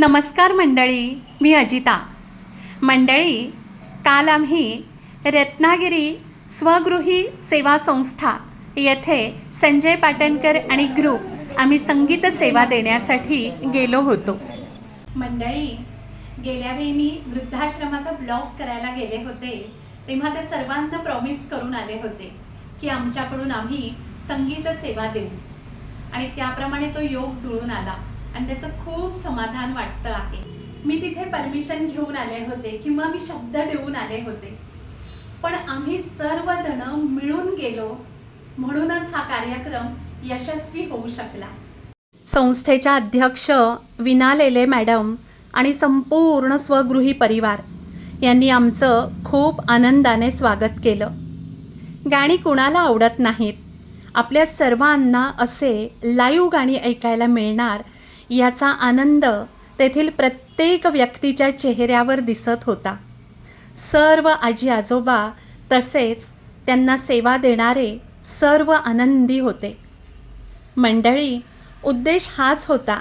नमस्कार मंडळी मी अजिता. मंडळी काल आम्ही रत्नागिरी स्वगृही सेवा संस्था येथे संजय पाटणकर आणि ग्रुप आम्ही संगीत सेवा देण्यासाठी गेलो होतो. मंडळी गेल्या वेळी मी वृद्धाश्रमाचा ब्लॉग करायला गेले होते तेव्हा ते सर्वांना प्रॉमिस करून आले होते की आमच्याकडून आम्ही संगीत सेवा देऊ. आणि त्याप्रमाणे तो योग जुळून आला. आणि त्याचं खूप समाधान वाटतं आहे. मी तिथे परमिशन घेऊन आले होते किंवा मी शब्द देऊन आले होते. पण आम्ही सर्वजण मिळून गेलो म्हणूनच हा कार्यक्रम यशस्वी होऊ शकला. संस्थेच्या अध्यक्ष विना लेले मॅडम आणि संपूर्ण स्वगृही परिवार यांनी आमचं खूप आनंदाने स्वागत केलं. गाणी कुणाला आवडत नाहीत? आपल्या सर्वांना असे लाईव्ह गाणी ऐकायला मिळणार याचा आनंद तेथील प्रत्येक व्यक्तीच्या चेहऱ्यावर दिसत होता. सर्व आजी आजोबा तसेच त्यांना सेवा देणारे सर्व आनंदी होते. मंडळी उद्देश हाच होता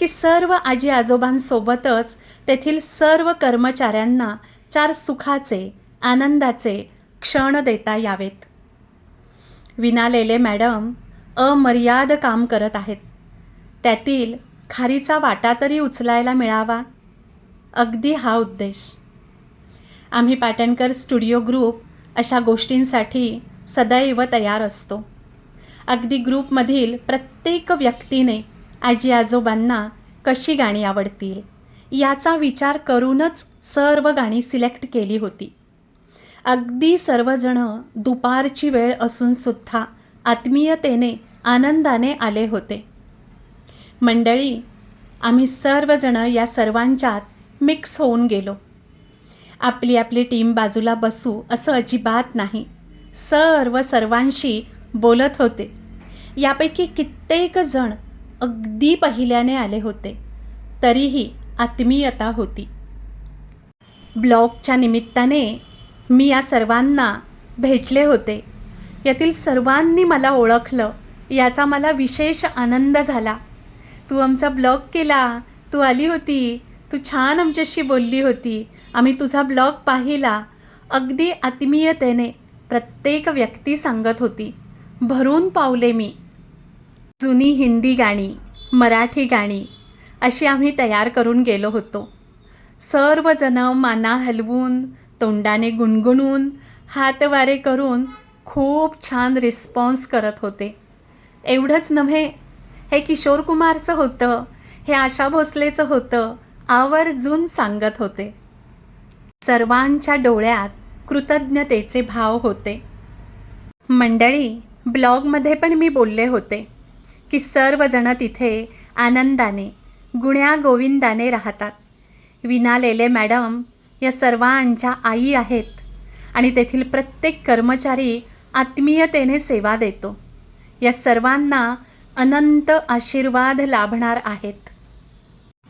की सर्व आजी आजोबांसोबतच तेथील सर्व कर्मचाऱ्यांना चार सुखाचे आनंदाचे क्षण देता यावेत. विना लेले मॅडम अमर्याद काम करत आहेत. त्यातील खारीचा वाटा तरी उचलायला मिळावा? अगदी हा उद्देश. आम्ही पाटणकर स्टुडिओ ग्रुप अशा गोष्टींसाठी सदैव तयार असतो. अगदी ग्रुपमधील प्रत्येक व्यक्तीने आजी आजोबांना कशी गाणी आवडतील याचा विचार करूनच सर्व गाणी सिलेक्ट केली होती. अगदी सर्वजण दुपारची वेळ असूनसुद्धा आत्मीयतेने आनंदाने आले होते. मंडळी आम्ही सर्वजणं या सर्वांच्यात मिक्स होऊन गेलो. आपली आपली टीम बाजूला बसू असं अजिबात नाही. सर्व सर्वांशी बोलत होते. यापैकी कित्येक जण अगदी पहिल्याने आले होते. तरीही आत्मीयता होती. ब्लॉगच्या निमित्ताने मी या सर्वांना भेटले होते. यातील सर्वांनी मला ओळखलं याचा मला विशेष आनंद झाला. तू आमचा ब्लॉग केला. तू आली होती. तू छान आमच्याशी बोलली होती. आम्ही तुझा ब्लॉग पाहिला. अगदी आत्मीयतेने प्रत्येक व्यक्ती सांगत होती. भरून पावले मी. जुनी हिंदी गाणी मराठी गाणी अशी आम्ही तयार करून गेलो होतो. सर्वजण माना हलवून तोंडाने गुणगुणून हातवारे करून खूप छान रिस्पॉन्स करत होते. एवढंच नव्हे हे किशोर कुमारचं होतं. हे आशा भोसलेचं होतं. आवर्जून सांगत होते. सर्वांच्या डोळ्यात कृतज्ञतेचे भाव होते. मंडळी ब्लॉगमध्ये पण मी बोलले होते की सर्वजण तिथे आनंदाने गुण्या गोविंदाने राहतात. विना लेले मॅडम या सर्वांच्या आई आहेत आणि तेथील प्रत्येक कर्मचारी आत्मीयतेने सेवा देतो. या सर्वांना अनंत आशीर्वाद लाभणार आहेत.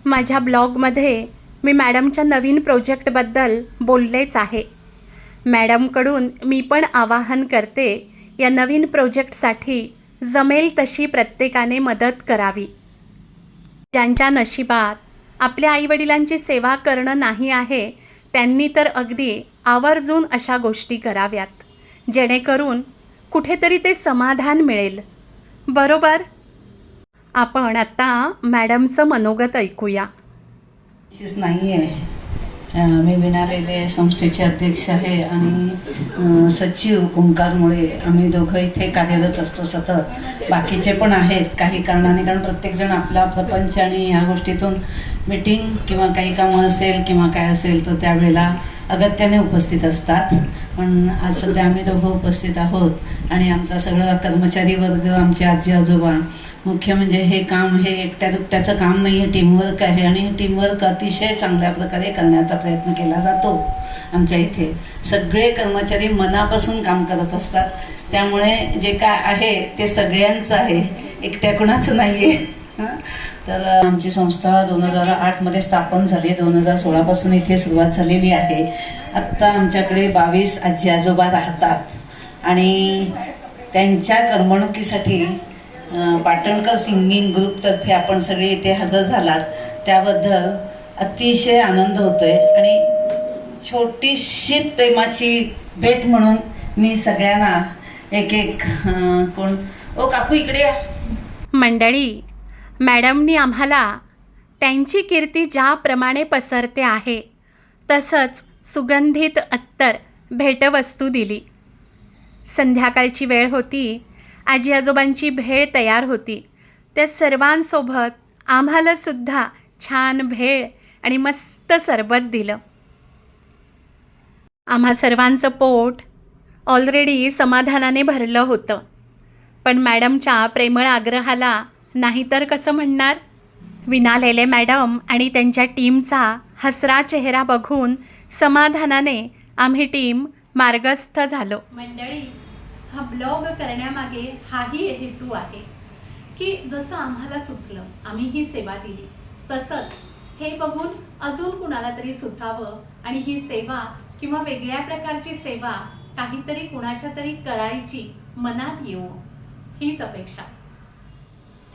माझ्या ब्लॉगमध्ये मी मॅडमच्या नवीन प्रोजेक्टबद्दल बोललेच आहे. मॅडमकडून मी पण आवाहन करते या नवीन प्रोजेक्टसाठी जमेल तशी प्रत्येकाने मदत करावी. ज्यांच्या नशिबात आपल्या आईवडिलांची सेवा करणं नाही आहे त्यांनी तर अगदी आवर्जून अशा गोष्टी कराव्यात. जेणेकरून कुठेतरी ते समाधान मिळेल. बरोबर? आपण आता मॅडमचं मनोगत ऐकूया. नाही आहे मी विना रेल्वे संस्थेचे अध्यक्ष आहे आणि सचिव ओंकारमुळे आम्ही दोघं इथे कार्यरत असतो सतत. बाकीचे पण आहेत काही कारणाने कारण प्रत्येकजण आपला प्रपंच आणि ह्या गोष्टीतून मीटिंग किंवा काही कामं असेल किंवा काय असेल तर त्यावेळेला अगत्याने उपस्थित असतात. पण आज सध्या आम्ही दोघं उपस्थित आहोत आणि आमचा सगळा कर्मचारी वर्ग आमचे आजी आजोबा मुख्य म्हणजे हे काम हे एकट्या दुकट्याचं काम नाही आहे टीमवर्क आहे आणि टीमवर्क अतिशय चांगल्या प्रकारे करण्याचा प्रयत्न केला जातो आमच्या इथे. सगळे कर्मचारी मनापासून काम करत असतात. त्यामुळे जे काय आहे ते सगळ्यांचं आहे. एकट्या कुणाचं नाही आहे तर आमची संस्था दोन हजार आठमध्ये स्थापन झाली. दोन हजार सोळापासून इथे सुरुवात झालेली आहे. आत्ता आमच्याकडे बावीस आजी आजोबा राहतात. आणि त्यांच्या करमणुकीसाठी पाटणकर सिंगिंग ग्रुपतर्फे आपण सगळे इथे हजर झालात. त्याबद्दल अतिशय आनंद होतोय. आणि छोटीशी प्रेमाची भेट म्हणून मी सगळ्यांना एक एक कोण ओ काकू इकडे मंडळी मॅडमनी आम्हाला त्यांची कीर्ती ज्याप्रमाणे पसरते आहे तसंच सुगंधित अत्तर भेटवस्तू दिली. संध्याकाळची वेळ होती. आजी आजोबांची भेळ तयार होती. त्या सर्वांसोबत आम्हालासुद्धा छान भेळ आणि मस्त सरबत दिलं. आम्हा सर्वांचं पोट ऑलरेडी समाधानाने भरलं होतं. पण मॅडमच्या प्रेमळ आग्रहाला नाहीतर कसं म्हणणार? विना लेले मॅडम आणि त्यांच्या टीमचा हसरा चेहरा बघून समाधानाने आम्ही टीम मार्गस्थ झालो. मंडळी हा ब्लॉग करण्यामागे हाही हेतू आहे की जसं आम्हाला सुचलं आम्ही ही सेवा दिली. तसंच हे बघून अजून कुणाला तरी सुचावं आणि ही सेवा किंवा वेगळ्या प्रकारची सेवा काहीतरी कुणाच्या तरी करायची मनात येऊ हीच अपेक्षा.